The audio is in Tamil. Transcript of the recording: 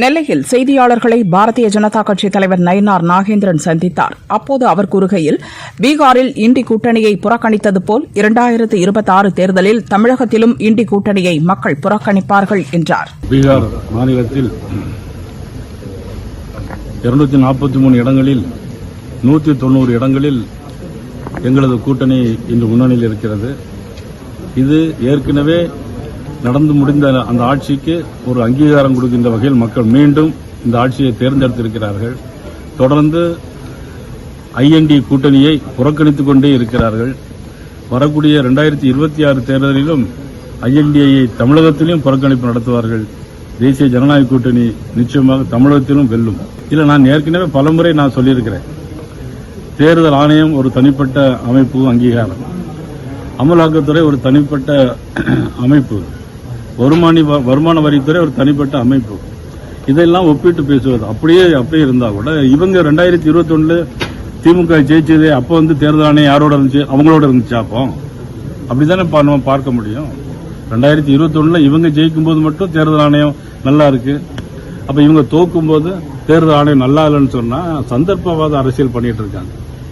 நெல்லையில் செய்தியாளர்களை பாரதிய ஜனதா கட்சித் தலைவர் நயினார் நாகேந்திரன் சந்தித்தார். அப்போது அவர் கூறுகையில் பீகாரில் இண்டி கூட்டணியை புறக்கணித்தது போல் இரண்டாயிரத்து இருபத்தாறு தேர்தலில் தமிழகத்திலும் இண்டி கூட்டணியை மக்கள் புறக்கணிப்பார்கள் என்றார். பீகார் மாநிலத்தில் இருநூத்தி நாற்பத்தி மூணு இடங்களில் நூற்றி தொண்ணூறு இடங்களில் எங்களது கூட்டணி இன்று முன்னணியில் இருக்கிறது. இது ஏற்கனவே நடந்து முடிந்த அந்த ஆட்சிக்கு ஒரு அங்கீகாரம் கொடுக்கின்ற வகையில் மக்கள் மீண்டும் இந்த ஆட்சியை தேர்ந்தெடுத்திருக்கிறார்கள். தொடர்ந்து ஐஎன்டி கூட்டணியை புறக்கணித்துக் கொண்டே இருக்கிறார்கள். வரக்கூடிய இரண்டாயிரத்தி இருபத்தி ஆறு தேர்தலிலும் ஐஎன்டிஐயை தமிழகத்திலும் புறக்கணிப்பு நடத்துவார்கள். தேசிய ஜனநாயக கூட்டணி நிச்சயமாக தமிழகத்திலும் வெல்லும். இல்லை நான் ஏற்கனவே பலமுறை நான் சொல்லியிருக்கிறேன். தேர்தல் ஆணையம் ஒரு தனிப்பட்ட அமைப்பு அங்கீகாரம். அமலாக்கத்துறை ஒரு தனிப்பட்ட அமைப்பு. வருமானி வருமான வரித்துறை ஒரு தனிப்பட்ட அமைப்பு. இதெல்லாம் ஒப்பிட்டு பேசுவது. அப்படியே அப்படியே இருந்தால் கூட இவங்க ரெண்டாயிரத்தி இருபத்தி திமுக ஜெயிச்சது அப்போ வந்து தேர்தல் ஆணையம் யாரோட இருந்துச்சு? அவங்களோட இருந்துச்சு அப்போ? அப்படித்தானே நம்ம பார்க்க முடியும். ரெண்டாயிரத்தி இருபத்தி இவங்க ஜெயிக்கும் போது மட்டும் தேர்தல் ஆணையம் நல்லா இருக்கு. அப்போ இவங்க தோக்கும் போது தேர்தல் ஆணையம் நல்லா இல்லைன்னு சொன்னால் சந்தர்ப்பவாத அரசியல் பண்ணிட்டு இருக்காங்க.